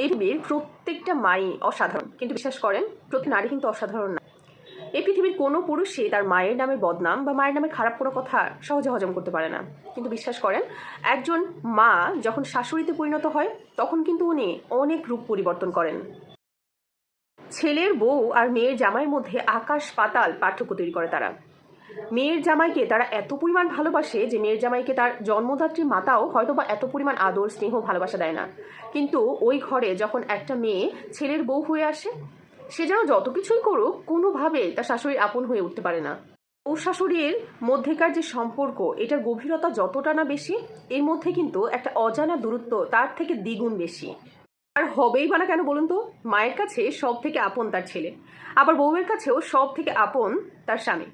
পৃথিবীর প্রত্যেকটা মাই অসাধারণ। কিন্তু বিশ্বাস করেন, প্রতি নারী কিন্তু অসাধারণ না। এই পৃথিবীর কোনো পুরুষই তার মায়ের নামের বদনাম বা মায়ের নামে খারাপ কোনো কথা সহজে হজম করতে পারে না। কিন্তু বিশ্বাস করেন, একজন মা যখন শাশুড়িতে পরিণত হয়, তখন কিন্তু উনি অনেক রূপ পরিবর্তন করেন। ছেলের বউ আর মেয়ের জামাইয়ের মধ্যে আকাশ পাতাল পার্থক্য তৈরি করে তারা। মেয়ের জামাইকে তারা এত পরিমাণ ভালোবাসে যে মেয়ের জামাইকে তার জন্মদাত্রী মাতাও হয়তো বা এত পরিমাণ আদর, স্নেহ, ভালোবাসা দেয় না। কিন্তু ওই ঘরে যখন একটা মেয়ে ছেলের বউ হয়ে আসে, সে যেন যত কিছুই করুক, কোনোভাবে তার শাশুড়ির আপন হয়ে উঠতে পারে না। ও শাশুড়ির মধ্যেকার যে সম্পর্ক, এটার গভীরতা যতটা না বেশি, এর মধ্যে কিন্তু একটা অজানা দূরত্ব তার থেকে দ্বিগুণ বেশি। আর হবেই বা না কেন বলুন তো? মায়ের কাছে সব থেকে আপন তার ছেলে। আবার বউয়ের কাছেও সব থেকে আপন তার স্বামী।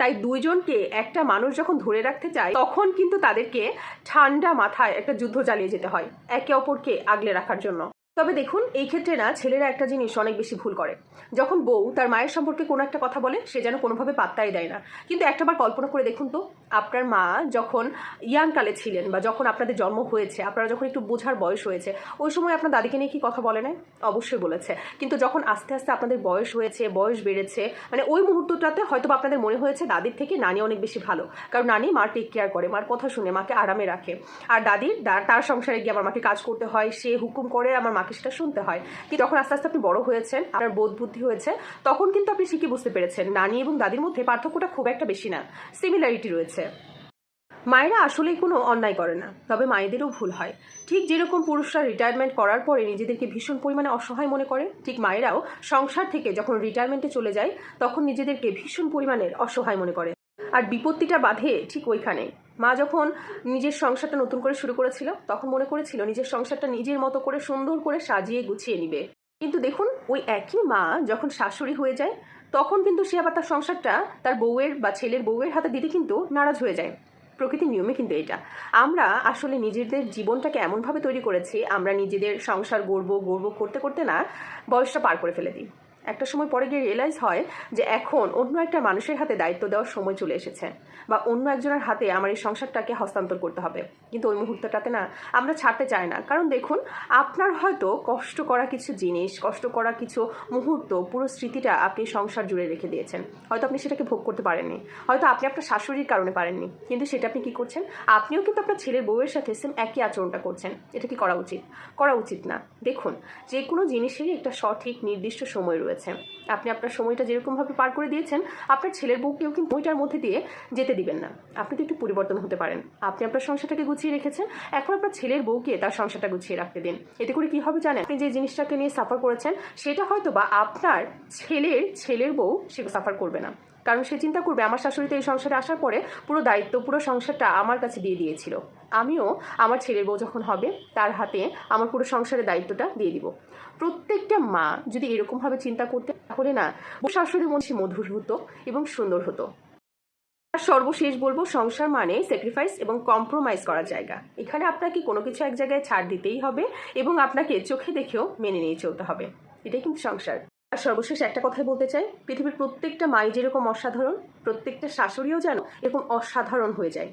তাই দুইজনকে একটা মানুষ যখন ধরে রাখতে চায়, তখন কিন্তু তাদেরকে ঠান্ডা মাথায় একটা যুদ্ধ চালিয়ে যেতে হয়, একে অপরকে আগলে রাখার জন্য। তবে দেখুন, এই ক্ষেত্রে না, ছেলেরা একটা জিনিস অনেক বেশি ভুল করে। যখন বউ তার মায়ের সম্পর্কে কোনো একটা কথা বলে, সে যেন কোনোভাবে পাত্তাই দেয় না। কিন্তু একটাবার কল্পনা করে দেখুন তো, আপনার মা যখন ইয়াংকালে ছিলেন বা যখন আপনাদের জন্ম হয়েছে, আপনারা যখন একটু বোঝার বয়স হয়েছে, ওই সময় আপনার দাদিকে নিয়ে কি কথা বলে না অবশ্যই বলেছে। কিন্তু যখন আস্তে আস্তে আপনাদের বয়স হয়েছে, বয়স বেড়েছে মানে ওই মুহূর্তটাতে হয়তো আপনাদের মনে হয়েছে, দাদির থেকে নানি অনেক বেশি ভালো। কারণ নানি মার টেক কেয়ার করে, মার কথা শুনে, মাকে আরামে রাখে। আর দাদির তার সংসারে গিয়ে আমার মাকে কাজ করতে হয়, সে হুকুম করে আমার মাকে সেটা শুনতে হয় কিন্তু যখন আস্তে আস্তে আপনি বড় হয়েছেন, আপনার বোধ বুদ্ধি হয়েছে, তখন কিন্তু আপনি ঠিকই বুঝতে পেরেছেন নানি এবং দাদির মধ্যে পার্থক্যটা খুব একটা বেশি না সিমিলারিটি রয়েছে। মায়েরা আসলেই কোনো অন্যায় করে না, তবে মায়েদেরও ভুল হয়। ঠিক যেরকম পুরুষরা রিটায়ারমেন্ট করার পরে নিজেদেরকে ভীষণ পরিমাণে অসহায় মনে করে, ঠিক মায়েরাও সংসার থেকে যখন রিটায়ারমেন্টে চলে যায়, তখন নিজেদেরকে ভীষণ পরিমাণের অসহায় মনে করে। আর বিপত্তিটা বাঁধে ঠিক ওইখানে মা যখন নিজের সংসারটা নতুন করে শুরু করেছিল, তখন মনে করেছিল নিজের সংসারটা নিজের মতো করে সুন্দর করে সাজিয়ে গুছিয়ে নিবে। কিন্তু দেখুন, ওই একই মা যখন শাশুড়ি হয়ে যায়, তখন কিন্তু সে আবার তার সংসারটা তার বউয়ের বা ছেলের বউয়ের হাতে দিতে কিন্তু নারাজ হয়ে যায়। প্রকৃতির নিয়মে কিন্তু এটা। আমরা আসলে নিজেদের জীবনটাকে এমনভাবে তৈরি করেছি, আমরা নিজেদের সংসার গড়ব গড়ব করতে করতে না, বয়সটা পার করে ফেলে দিই। একটা সময় পরে গিয়ে রিয়েলাইজ হয় যে এখন অন্য একটা মানুষের হাতে দায়িত্ব দেওয়ার সময় চলে এসেছে বা অন্য একজনের হাতে আমার এই সংসারটাকে হস্তান্তর করতে হবে। কিন্তু ওই মুহূর্তটাতে না, আমরা ছাড়তে চাই না। কারণ দেখুন, আপনার হয়তো কষ্ট করা কিছু জিনিস, কষ্ট করা কিছু মুহূর্ত, পুরো স্মৃতিটা আপনি সংসার জুড়ে রেখে দিয়েছেন। হয়তো আপনি সেটাকে ভোগ করতে পারেননি। হয়তো আপনি আপনার শাশুড়ির কারণে পারেননি। কিন্তু সেটা আপনি কি করছেন? আপনিও কিন্তু আপনার ছেলের বউয়ের সাথে সেম একই আচরণটা করছেন। এটা কি করা উচিত? করা উচিত না। দেখুন যে কোনো জিনিসেরই একটা সঠিক, নির্দিষ্ট সময় রয়েছে। আপনি আপনার সময়টা যেরকমভাবে পার করে দিয়েছেন, আপনার ছেলের বউকেও কিন্তু ওইটার মধ্যে দিয়ে যেতে দিবেন না। আপনি তো একটু পরিবর্তন হতে পারেন। আপনি আপনার সংসারটাকে গুছিয়ে রেখেছেন, এখন আপনার ছেলের বউকে তার সংসারটা গুছিয়ে রাখতে দিন। এতে করে কি হবে জানেন? আপনি যে জিনিসটাকে নিয়ে সাফার করেছেন, সেটা হয়তো বা আপনার ছেলের ছেলের বউ সে সাফার করবে না। কারণ সে চিন্তা করবে আমার শাশুড়িতে এই সংসারে আসার পরে পুরো দায়িত্ব, পুরো সংসারটা আমার কাছে দিয়ে দিয়েছিল। আমিও আমার ছেলের বউ যখন হবে, তার হাতে আমার পুরো সংসারের দায়িত্বটা দিয়ে দিব। প্রত্যেকটা মা যদি এরকমভাবে চিন্তা করতে তাহলে না শাশুড়ি মনসি মধুর হতো এবং সুন্দর হতো। আর সর্বশেষ বলব, সংসার মানে স্যাক্রিফাইস এবং কম্প্রোমাইজ করার জায়গা। এখানে আপনাকে কোনো কিছু এক জায়গায় ছাড় দিতেই হবে এবং আপনাকে চোখে দেখেও মেনে নিয়ে চলতে হবে। এটাই কিন্তু সংসার। আর সর্বশেষ একটা কথাই বলতে চাই, পৃথিবীর প্রত্যেকটা মাই যেরকম অসাধারণ, প্রত্যেকটা শাশুড়িও যেন এরকম অসাধারণ হয়ে যায়।